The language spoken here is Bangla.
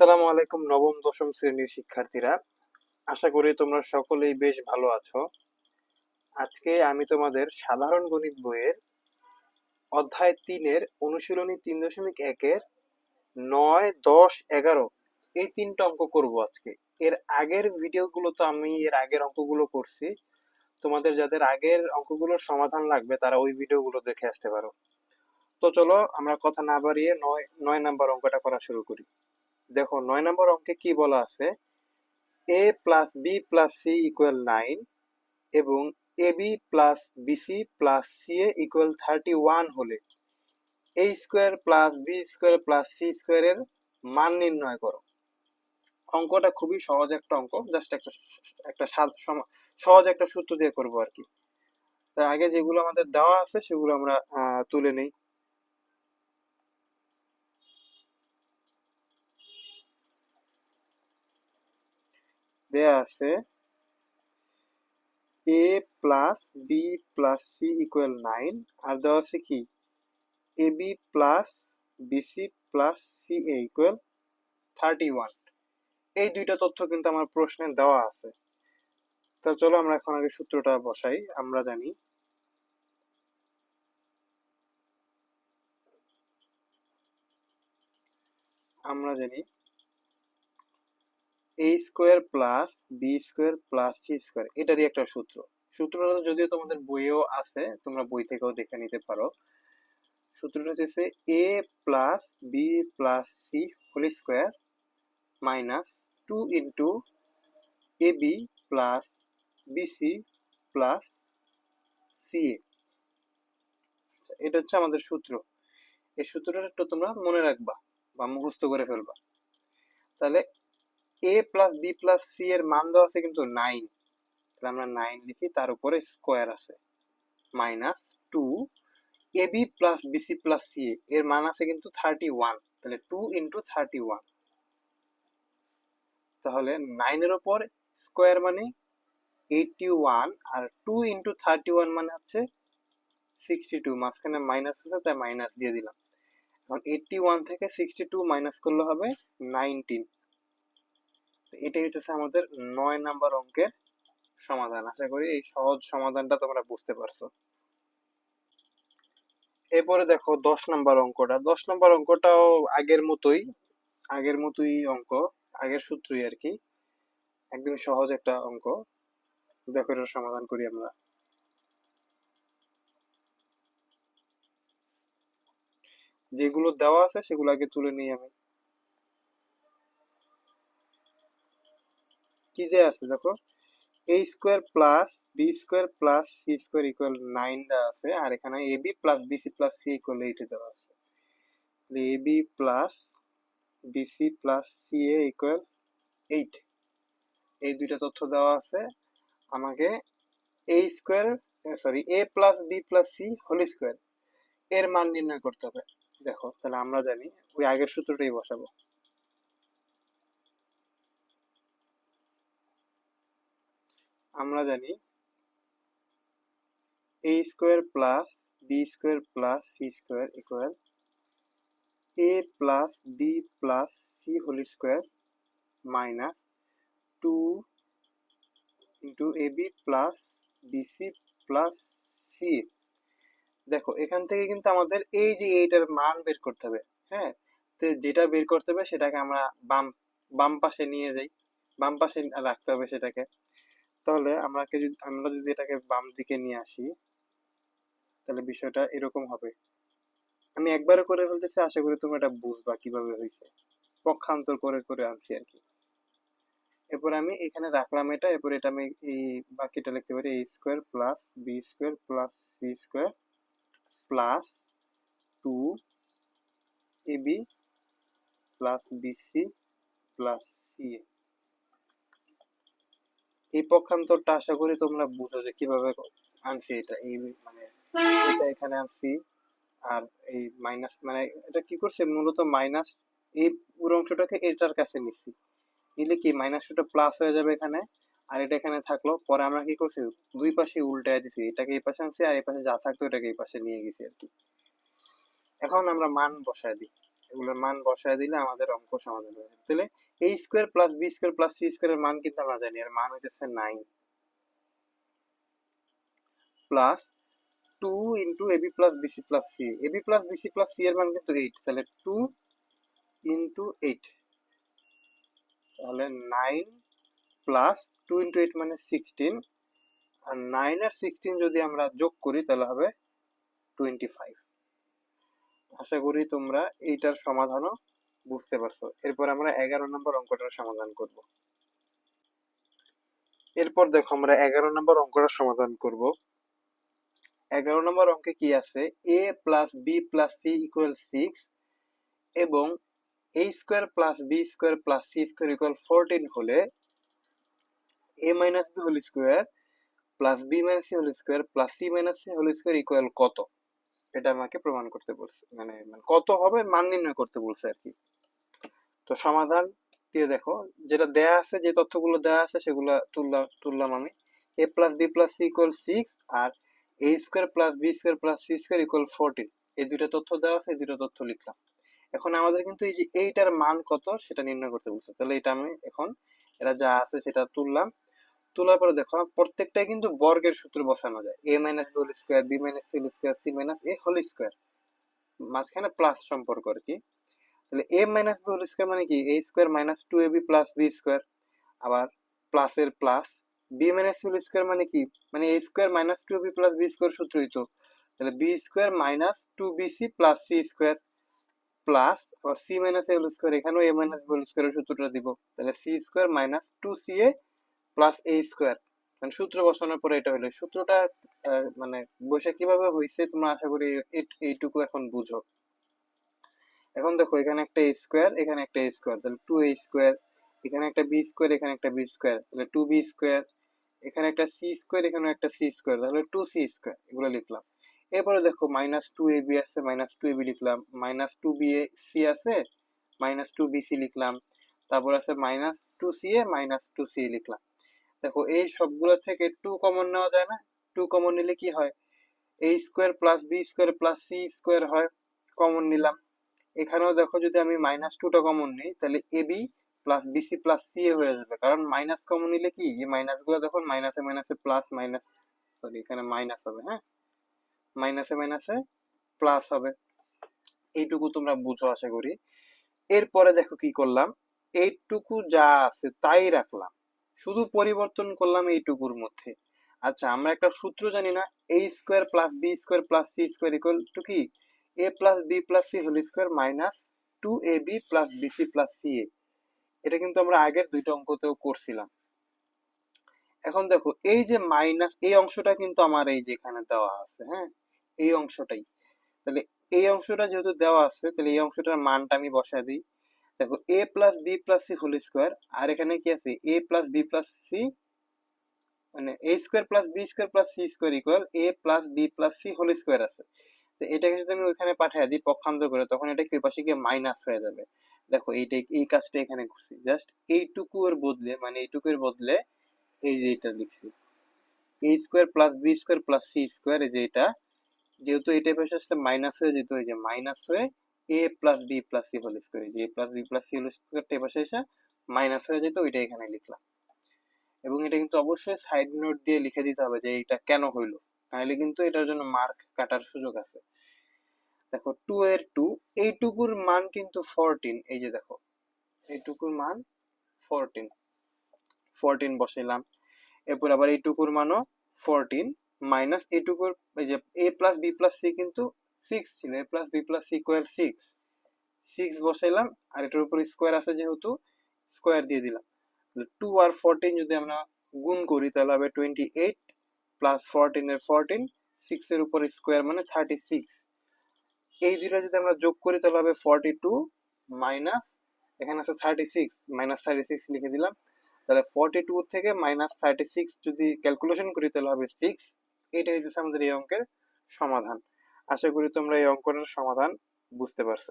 আসসালামু আলাইকুম, নবম, দশম শ্রেণির শিক্ষার্থীরা। আশা করি তোমরা সকলেই বেশ ভালো আছো। আজকে আমি তোমাদের সাধারণ গণিত বইয়ের অধ্যায় তিনের অনুশীলনী তিন দশমিক একের নয়, দশ, এগারো এই তিনটা অঙ্ক করব আজকে। এর আগের ভিডিওগুলো তো আমি এর আগের অঙ্কগুলো করছি। তোমাদের যাদের আগের অঙ্কগুলোর সমাধান লাগবে, তারা ওই ভিডিওগুলো দেখে আসতে পারো। তো চলো আমরা কথা না বাড়িয়ে নয় নয় নাম্বার অঙ্কটা করা শুরু করি। দেখো, নয় নম্বর অঙ্কে কি বলা আছে? A plus B plus C equal nine এবং A B plus B C plus C A equal thirty one হলে A square plus B square plus C স্কোয়ারের মান নির্ণয় করো। অঙ্কটা খুবই সহজ একটা অঙ্ক জাস্ট একটা একটা সহজ একটা সূত্র দিয়ে করব আর কি। আগে যেগুলো আমাদের দেওয়া আছে সেগুলো আমরা তুলে নেই। আছে A plus B plus C equal nine আর দেওয়া আছে কি? A B plus B C plus C A equal thirty one এই দুইটা তথ্য কিন্তু আমার প্রশ্নে দেওয়া আছে। তো চলো আমরা এখন আগে সূত্রটা বসাই, আমরা জানি। আমরা জানি A square plus B square plus C square এটারই একটা সূত্র। সূত্রটা যদিও তোমাদের বইয়েও আছে, তোমরা বই থেকেও দেখে নিতে পারো। সূত্রটা হচ্ছে A plus B plus C whole square minus two into A B plus plus C A এটা হচ্ছে আমাদের সূত্র। এই সূত্রটা একটু তোমরা মনে রাখবা বা মুখস্থ করে ফেলবা। তাহলে A plus B plus C এর মান দেওয়া আছে কিন্তু নাইন তাহলে আমরা নাইন লিখি, তার উপরে স্কোয়ার আছে। Minus two A B plus B C plus C এর মান আছে কিন্তু থার্টি ওয়ান তাহলে টু ইন্টু থার্টি ওয়ান তাহলে নাইনের ওপর স্কোয়ার মানে এইটটি ওয়ান আর টু ইন্টু থার্টি ওয়ান মানে হচ্ছে সিক্সটি টু মাঝখানে মাইনাস আছে, তাই মাইনাস দিয়ে দিলাম। এখন এইটটি ওয়ান থেকে সিক্সটি টু মাইনাস করলে হবে নাইনটিন এটাই হচ্ছে আমাদের নয় নাম্বার অঙ্কের সমাধান। আশা করি এই সহজ সমাধানটা তোমরা বুঝতে পারছ। এরপরে দেখো দশ নাম্বার অঙ্কটা। দশ নাম্বার অঙ্কটাও আগের মতোই আগের মতোই অঙ্ক, আগের সূত্রই আর কি। একদম সহজ একটা অঙ্ক। দেখো এটার সমাধান করি আমরা। যেগুলো দেওয়া আছে সেগুলো আগে তুলে নিই আমি। কি যে আছে, দেখো? A square plus B square plus C square equal nine দেওয়া আছে, আর এখানে A B plus B C plus C equal eight দেওয়া আছে। A B plus B C plus C A equal eight এই দুইটা তথ্য দেওয়া আছে। আমাকে A square sorry A plus B plus C whole square এর মান নির্ণয় করতে হবে। দেখো, তাহলে আমরা জানি, ওই আগের সূত্রটাই বসাবো। আমরা জানি A square plus B square plus C square equal A plus B plus C whole square minus two into A B plus B C plus C দেখো, এখান থেকে কিন্তু আমাদের এই যে এইটার মান বের করতে হবে হ্যাঁ? তো যেটা বের করতে হবে সেটাকে আমরা বাম বাম পাশে নিয়ে যাই, বাম পাশে রাখতে হবে সেটাকে। তাহলে আমরা যদি আমরা যদি এটাকে বাম দিকে নিয়ে আসি, তাহলে বিষয়টা এরকম হবে। আমি একবারে করে ফেলতেছি, আশা করি তুমি এটা বুঝবা কীভাবে হয়েছে পক্ষান্তর করে করে আনছি আর কি। এরপর আমি এখানে রাখলাম এটা, এরপর এটা আমি এই বাকিটা লিখতে পারি A square plus B square plus C square plus two A B plus B C plus C A এই পক্ষান্তরটা আশা করি তোমরা বুঝো যে কীভাবে আনছি এটা, এই মানে এটা এখানে আনছি আর এই মাইনাস মানে এটা কি করছে? মূলত মাইনাস এই পুরো অংশটাকে এটার কাছে নিচ্ছি। নিলে কি মাইনাস টুটা প্লাস হয়ে যাবে এখানে আর এটা এখানে থাকল। পরে আমরা কি করছি? দুই পাশে উল্টায় দিছি। এটাকে এই পাশে আনছি আর এই পাশে যা থাকতো এটাকে এই পাশে নিয়ে গেছি আর কি। এখন আমরা মান বসায় দিই। এগুলোর মান বসায় দিলে আমাদের অঙ্ক সমাধান হয়ে যাবে। তাহলে A square plus B square plus C স্কোয়ারের মান কিন্তু আমরা জানি, এর মান nine plus two into A B plus B C plus C A B plus B C plus C এর মান কিন্তু এইট তাহলে টু ইন্টু এইট তাহলে nine plus two into eight মানে সিক্সটিন আর নাইন আর সিক্সটিন যদি আমরা যোগ করি তাহলে হবে টোয়েন্টি ফাইভ আশা করি তোমরা এইটার সমাধানও বুঝতে পারছ। এরপর আমরা এগারো নম্বর অঙ্কটার সমাধান করব। এরপর দেখো আমরা এগারো নম্বর অঙ্কটার সমাধান করব। এগারো নম্বর অঙ্কে কি আছে? A plus B plus C equal six এবং A square plus B square plus C square equal fourteen হলে A minus B whole square plus B minus C whole square plus C minus C whole square equal কত? এটা আমাকে প্রমাণ করতে বলছে মানে মানে কত হবে মান নির্ণয় করতে বলছে আর কি। তো সমাধান দিয়ে দেখো, যেটা দেয়া আছে, যে তথ্যগুলো দেয়া আছে, সেগুলো তুললাম তুললাম আমি। A plus B plus C equal six R A square plus B square plus C square equal fourteen এই দুইটা তথ্য দেওয়া আছে, এই দুইটা তথ্য লিখলাম। এখন আমাদের কিন্তু এই যে এইটার মান কত, সেটা নির্ণয় করতে বলছে। তাহলে এটা আমি এখন, এটা যা আছে সেটা তুললাম। তোলার পরে দেখো, প্রত্যেকটাই কিন্তু বর্গের সূত্র বসানো যায়। A minus whole square B minus C square C minus A whole square মাঝখানে প্লাস সম্পর্ক আর কি। তাহলে A minus B whole square মানে কি? A square minus two A B plus B square আবার প্লাসের plus B minus whole square মানে কি? মানে A square minus two B plus B square সূত্রই তো। তাহলে B square minus two B C plus C square plus আবার C minus A whole square এখানেও এ মাইনাস বি হোল স্কোয়ারের সূত্রটা দিব। তাহলে C square minus two C A plus A square মানে সূত্র বসানোর পরে এটা হলো। সূত্রটা মানে বসে কীভাবে হয়েছে তোমরা আশা করি এইটুকু এখন বুঝো। এখন দেখো, এখানে একটা এ স্কোয়ার এখানে একটা এ স্কোয়ার তাহলে টু এ স্কোয়ার এখানে একটা বি স্কোয়ার এখানে একটা বি স্কোয়ার তাহলে টু বি স্কোয়ার এখানে একটা সি স্কোয়ার এখানে একটা সি স্কোয়ার তাহলে টু সি স্কোয়ার এগুলো লিখলাম। এরপরে দেখো মাইনাস টু এ বি আছে মাইনাস টু এ বি লিখলাম minus two B A C আছে মাইনাস টু বি সি লিখলাম, তারপর আছে minus two C A minus two C লিখলাম। দেখো, এই সবগুলো থেকে টু কমন নেওয়া যায় না টু কমন নিলে কি হয়? A square plus B square plus C square হয় কমন নিলাম। এখানেও দেখো যদি আমি মাইনাস টুটা কমন নিই, তাহলে A B plus B C plus C A হয়ে যাবে। কারণ মাইনাস কমন নিলে কি? এই মাইনাসগুলো দেখো মাইনাসে মাইনাসে প্লাস মাইনাস সরি এখানে মাইনাস হবে হ্যাঁ? মাইনাসে মাইনাসে প্লাস হবে। এইটুকু তোমরা বুঝো আশা করি। এরপরে দেখো কি করলাম? এইটুকু যা আছে তাই রাখলাম। শুধু পরিবর্তন করলাম এইটুকুর মধ্যে। আচ্ছা আমরা একটা সূত্র জানি না A square plus B square plus C square equal to কি? A plus B plus C whole square minus two A B plus B C plus C A এটা কিন্তু আমরা আগের দুইটা অঙ্কতেও করছিলাম। এখন দেখো, এই যে মাইনাস এই অংশটা কিন্তু আমার এই যে এখানে দেওয়া আছে হ্যাঁ? এই অংশটাই। তাহলে এই অংশটা যেহেতু দেওয়া আছে, তাহলে এই অংশটার মানটা আমি বসায় দিই। দেখো A plus B plus C whole square আর এখানে কি আছে? A plus B plus C মানে A square plus B square plus C square equal A plus B plus C whole square আছে। তো এটাকে যদি আমি ওইখানে পাঠিয়ে দিই, পক্ষান্তর করে, তখন এটা কি পাশে গিয়ে মাইনাস হয়ে যাবে। দেখো এইটাই এই কাজটা এখানে করছি। জাস্ট এইটুকু এর বদলে মানে এইটুকু এর বদলে এই যে এটা লিখছি। A square plus B square plus C square এই যে এটা, যেহেতু এটা টাইপের আসলে মাইনাস হয়ে যেত, এই যে মাইনাস হয়ে A plus B plus C whole square এই যে A plus B plus C whole square type আসে এসে মাইনাস হয়ে যেত, ওইটা এখানে লিখলাম। এবং এটা কিন্তু অবশ্যই সাইড নোট দিয়ে লিখে দিতে হবে যে এটা কেন হইল। তাহলে কিন্তু এটার জন্য মার্ক কাটার সুযোগ আছে। দেখো টু এর টু এইটুকুর মান কিন্তু ফোরটিন এই যে দেখো, এইটুকুর মান ফোরটিন ফোরটিন বসাইলাম। এরপর আবার এইটুকুর মানও ফোরটিন মাইনাস এইটুকুর, এই যে A plus B plus C কিন্তু সিক্স ছিল A plus B plus square six six বসাইলাম, আর এটার উপর স্কোয়ার আছে যেহেতু স্কোয়ার দিয়ে দিলাম। টু আর ফোরটিন যদি আমরা গুণ করি, তাহলে হবে টোয়েন্টি এইট প্লাস ফোরটিন এর ফোরটিন সিক্স এর উপর স্কোয়ার মানে থার্টি সিক্স এই দুইটা যদি আমরা যোগ করি, তাহলে হবে ফর্টি টু মাইনাস এখানে আছে thirty six minus thirty six লিখে দিলাম। তাহলে ফর্টি টু থেকে মাইনাস থার্টি সিক্স যদি ক্যালকুলেশন করি, তাহলে হবে সিক্স এটা হচ্ছে আমাদের এই অঙ্কের সমাধান। আশা করি তোমরা এই অঙ্কটার সমাধান বুঝতে পারছ।